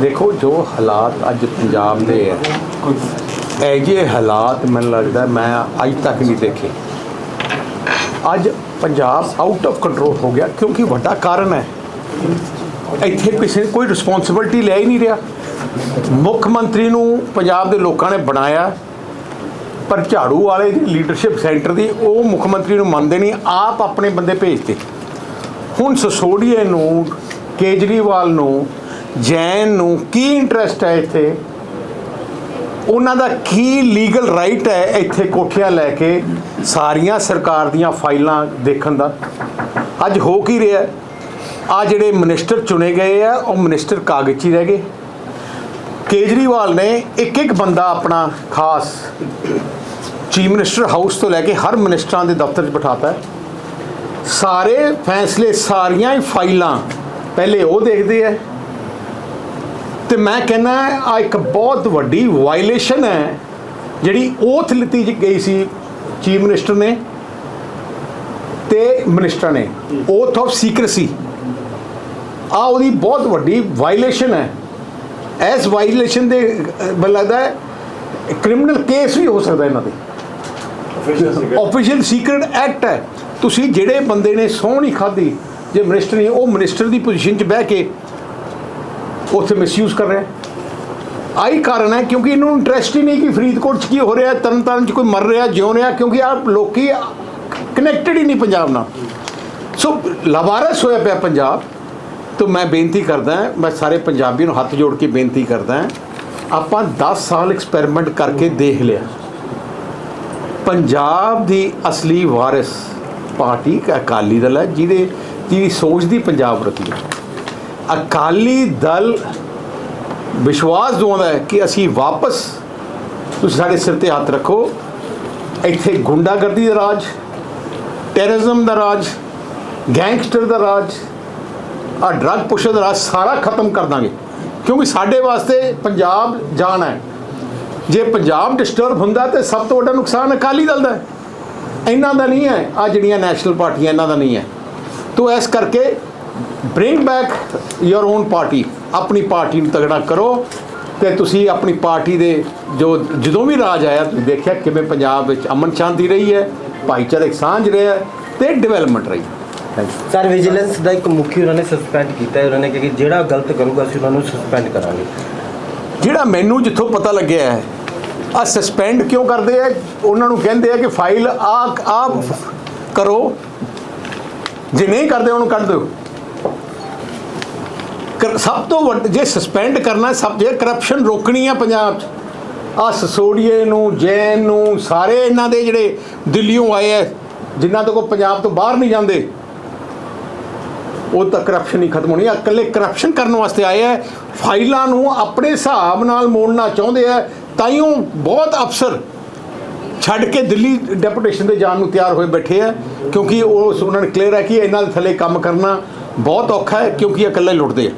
ਦੇਖੋ, ਜੋ ਹਾਲਾਤ ਅੱਜ ਪੰਜਾਬ ਦੇ ਹੈ ਇਹ ਜਿਹੇ ਹਾਲਾਤ ਮੈਨੂੰ ਲੱਗਦਾ ਮੈਂ ਅੱਜ ਤੱਕ ਨਹੀਂ ਦੇਖੇ। ਅੱਜ ਪੰਜਾਬ ਆਊਟ ਆਫ ਕੰਟਰੋਲ ਹੋ ਗਿਆ ਕਿਉਂਕਿ ਵੱਡਾ ਕਾਰਨ ਹੈ। ਇੱਥੇ ਕਿਸੇ ਕੋਈ ਰਿਸਪੌਂਸਿਬਿਲਟੀ ਲੈ ਹੀ ਨਹੀਂ ਰਿਹਾ। ਮੁੱਖ ਮੰਤਰੀ ਨੂੰ ਪੰਜਾਬ ਦੇ ਲੋਕਾਂ ਨੇ ਬਣਾਇਆ, ਪਰ ਝਾੜੂ ਵਾਲੇ ਦੀ ਲੀਡਰਸ਼ਿਪ ਸੈਂਟਰ ਦੀ ਉਹ ਮੁੱਖ ਮੰਤਰੀ ਨੂੰ ਮੰਨਦੇ ਨਹੀਂ, ਆਪ ਆਪਣੇ ਬੰਦੇ ਭੇਜਦੇ ਹੁਣ ਸਸੋਡੀਏ ਨੂੰ, ਕੇਜਰੀਵਾਲ ਨੂੰ ਜੈਨ ਨੂੰ ਕੀ ਇੰਟਰਸਟ ਹੈ ਇੱਥੇ? ਉਹਨਾਂ ਦਾ ਕੀ ਲੀਗਲ ਰਾਈਟ ਹੈ ਇੱਥੇ ਕੋਠੀਆਂ ਲੈ ਕੇ ਸਾਰੀਆਂ ਸਰਕਾਰ ਦੀਆਂ ਫਾਈਲਾਂ ਦੇਖਣ ਦਾ? ਅੱਜ ਹੋ ਕੀ ਰਿਹਾ ਆ ਜਿਹੜੇ ਮਿਨਿਸਟਰ ਚੁਣੇ ਗਏ ਆ, ਉਹ ਮਿਨਿਸਟਰ ਕਾਗਜ਼ 'ਚ ਹੀ ਰਹਿ ਗਏ। ਕੇਜਰੀਵਾਲ ਨੇ ਇੱਕ ਇੱਕ ਬੰਦਾ ਆਪਣਾ ਖਾਸ ਚੀਫ ਮਿਨਿਸਟਰ ਹਾਊਸ ਤੋਂ ਲੈ ਕੇ ਹਰ ਮਿਨਿਸਟਰਾਂ ਦੇ ਦਫ਼ਤਰ 'ਚ ਬਿਠਾਤਾ ਸਾਰੇ ਫੈਸਲੇ ਸਾਰੀਆਂ ਹੀ ਫਾਈਲਾਂ ਪਹਿਲੇ ਉਹ ਦੇਖਦੇ ਆ ਤੇ ਮੈਂ ਕਹਿੰਦਾ ਆ ਇੱਕ ਬਹੁਤ ਵੱਡੀ ਵਾਇਲੇਸ਼ਨ ਹੈ ਜਿਹੜੀ ਓਥ ਲਿੱਤੀ ਗਈ ਸੀ ਚੀਫ ਮਿਨਿਸਟਰ ਨੇ ਤੇ ਮਿਨਿਸਟਰ ਨੇ। ਓਥ ਆਫ ਸੀਕ੍ਰੇਸੀ ਆ ਉਹਦੀ ਬਹੁਤ ਵੱਡੀ ਵਾਇਲੇਸ਼ਨ ਹੈ। ਐਸ ਵਾਇਲੇਸ਼ਨ ਦੇ ਮੈਨੂੰ ਲੱਗਦਾ ਕ੍ਰਿਮੀਨਲ ਕੇਸ ਵੀ ਹੋ ਸਕਦਾ ਇਹਨਾਂ ਤੇ। ਆਫੀਸ਼ੀਅਲ ਸੀਕ੍ਰੇਟ ਐਕਟ ਹੈ। ਤੁਸੀਂ ਜਿਹੜੇ ਬੰਦੇ ਨੇ ਸਹੁੰ ਨਹੀਂ ਖਾਧੀ ਜੇ ਮਿਨਿਸਟਰ ਨਹੀਂ ਉਹ ਮਿਨਿਸਟਰ ਦੀ ਪੋਜੀਸ਼ਨ 'ਚ ਬਹਿ ਕੇ ਉੱਥੇ ਮਿਸਯੂਜ਼ ਕਰ ਰਿਹਾ ਆਈ ਕਾਰਨ ਹੈ ਕਿਉਂਕਿ ਇਹਨੂੰ ਇੰਟਰਸਟ ਹੀ ਨਹੀਂ ਕਿ ਫਰੀਦਕੋਟ 'ਚ ਕੀ ਹੋ ਰਿਹਾ, ਤਰਨਤਾਰਨ 'ਚ ਕੋਈ ਮਰ ਰਿਹਾ, ਜਿਉਂ ਰਿਹਾ, ਕਿਉਂਕਿ ਆ ਲੋਕੀ ਕਨੈਕਟਡ ਹੀ ਨਹੀਂ ਪੰਜਾਬ ਨਾਲ। ਸੋ ਲਵਾਰਸ ਹੋਇਆ ਪਿਆ ਪੰਜਾਬ, ਤੋਂ ਮੈਂ ਬੇਨਤੀ ਕਰਦਾ ਮੈਂ ਸਾਰੇ ਪੰਜਾਬੀਆਂ ਨੂੰ ਹੱਥ ਜੋੜ ਕੇ ਬੇਨਤੀ ਕਰਦਾ ਆਪਾਂ 10 ਸਾਲ ਐਕਸਪੈਰੀਮੈਂਟ ਕਰਕੇ ਦੇਖ ਲਿਆ। ਪੰਜਾਬ ਦੀ ਅਸਲੀ ਵਾਰਿਸ ਪਾਰਟੀ ਇੱਕ ਅਕਾਲੀ ਦਲ ਹੈ, ਜਿਹਦੇ ਜਿਹਦੀ ਸੋਚ ਦੀ ਪੰਜਾਬ ਪ੍ਰਤੀ ਹੈ। ਅਕਾਲੀ ਦਲ ਵਿਸ਼ਵਾਸ ਦਿਵਾਉਂਦਾ ਹੈ ਕਿ ਅਸੀਂ ਵਾਪਸ ਤੁਸੀਂ ਸਾਡੇ ਸਿਰ ਤੇ ਹੱਥ ਰੱਖੋ। ਇੱਥੇ ਗੁੰਡਾਗਰਦੀ ਦਾ ਰਾਜ ਟੈਰਰਿਜ਼ਮ ਦਾ ਰਾਜ ਗੈਂਗਸਟਰ ਦਾ ਰਾਜ, ਆ ਡਰੱਗ ਪੁਸ਼ਰ ਦਾ ਰਾਜ ਸਾਰਾ ਖਤਮ ਕਰ ਦਾਂਗੇ। ਕਿਉਂਕਿ ਸਾਡੇ ਵਾਸਤੇ ਪੰਜਾਬ ਜਾਨ ਹੈ। ਜੇ ਪੰਜਾਬ ਡਿਸਟਰਬ ਹੁੰਦਾ ਤੇ ਸਭ ਤੋਂ ਵੱਡਾ ਨੁਕਸਾਨ ਅਕਾਲੀ ਦਲ ਦਾ ਹੈ। ਇਹਨਾਂ ਦਾ ਨਹੀਂ ਹੈ। ਆ ਜਿਹੜੀਆਂ ਨੈਸ਼ਨਲ ਪਾਰਟੀਆਂ, ਇਹਨਾਂ ਦਾ ਨਹੀਂ ਹੈ। ਤੋ ਇਸ ਕਰਕੇ bring back your own party ਆਪਣੀ ਪਾਰਟੀ ਨੂੰ ਤਗੜਾ ਕਰੋ ਤੇ ਤੁਸੀਂ ਆਪਣੀ ਪਾਰਟੀ ਦੇ ਜੋ ਜਦੋਂ ਵੀ ਰਾਜ ਆਇਆ ਤੁਸੀਂ ਦੇਖਿਆ ਕਿਵੇਂ ਪੰਜਾਬ ਵਿੱਚ ਅਮਨ ਸ਼ਾਂਤੀ ਰਹੀ ਹੈ ਭਾਈਚਾਰਕ ਸਾਂਝ ਰਿਹਾ ਤੇ ਡਿਵੈਲਪਮੈਂਟ ਰਹੀ ਸਰ ਵਿਜੀਲੈਂਸ ਦਾ ਇੱਕ ਮੁਖੀ ਉਹਨਾਂ ਨੇ ਸਸਪੈਂਡ ਕੀਤਾ ਹੈ ਉਹਨਾਂ ਨੇ ਕਿਹਾ ਕਿ ਜਿਹੜਾ ਗਲਤ ਕਰੂਗਾ ਅਸੀਂ ਉਹਨਾਂ ਨੂੰ ਸਸਪੈਂਡ ਕਰਾਂਗੇ। ਜਿਹੜਾ ਮੈਨੂੰ ਜਿੱਥੋਂ ਪਤਾ ਲੱਗਿਆ ਹੈ ਆ ਸਸਪੈਂਡ ਕਿਉਂ ਕਰਦੇ ਆ ਉਹਨਾਂ ਨੂੰ ਕਹਿੰਦੇ ਆ ਕਿ ਫਾਈਲ ਆ ਆ ਕਰੋ। ਜੇ ਨਹੀਂ ਕਰਦੇ ਉਹਨੂੰ ਕੱਢ ਦਿਓ। ਸਭ ਤੋਂ ਵੱਡ ਜੇ ਸਸਪੈਂਡ ਕਰਨਾ, ਸਭ ਜੇ ਕਰਪਸ਼ਨ ਰੋਕਣੀ ਆ ਪੰਜਾਬ 'ਚ ਆ ਸਸੋੜੀਏ ਨੂੰ, ਜੈਨ ਨੂੰ, ਸਾਰੇ ਇਹਨਾਂ ਦੇ ਜਿਹੜੇ ਦਿੱਲੀੋਂ ਆਏ ਆ ਜਿਨ੍ਹਾਂ ਤੋਂ ਕੋ ਪੰਜਾਬ ਤੋਂ ਬਾਹਰ ਨਹੀਂ ਜਾਂਦੇ, ਉਹ ਤਾਂ ਕਰਪਸ਼ਨ ਹੀ ਖਤਮ ਹੋਣੀ ਆ। ਇਕੱਲੇ ਕਰਪਸ਼ਨ ਕਰਨ ਵਾਸਤੇ ਆਏ ਆ ਫਾਈਲਾਂ ਨੂੰ ਆਪਣੇ ਹਿਸਾਬ ਨਾਲ ਮੋੜਨਾ ਚਾਹੁੰਦੇ ਆ ਤਾਈਓ ਬਹੁਤ ਅਫਸਰ ਛੱਡ ਕੇ ਦਿੱਲੀ ਡੈਪੂਟੇਸ਼ਨ ਦੇ ਜਾਣ ਨੂੰ ਤਿਆਰ ਹੋਏ ਬੈਠੇ ਆ ਕਿਉਂਕਿ ਉਹ ਉਹਨਾਂ ਨੇ ਕਲੀਅਰ ਹੈ ਕਿ ਇਹਨਾਂ ਦੇ ਥੱਲੇ ਕੰਮ ਕਰਨਾ ਬਹੁਤ ਔਖਾ ਹੈ ਕਿਉਂਕਿ ਇਹ ਇਕੱਲੇ ਲੁੱਟਦੇ ਆ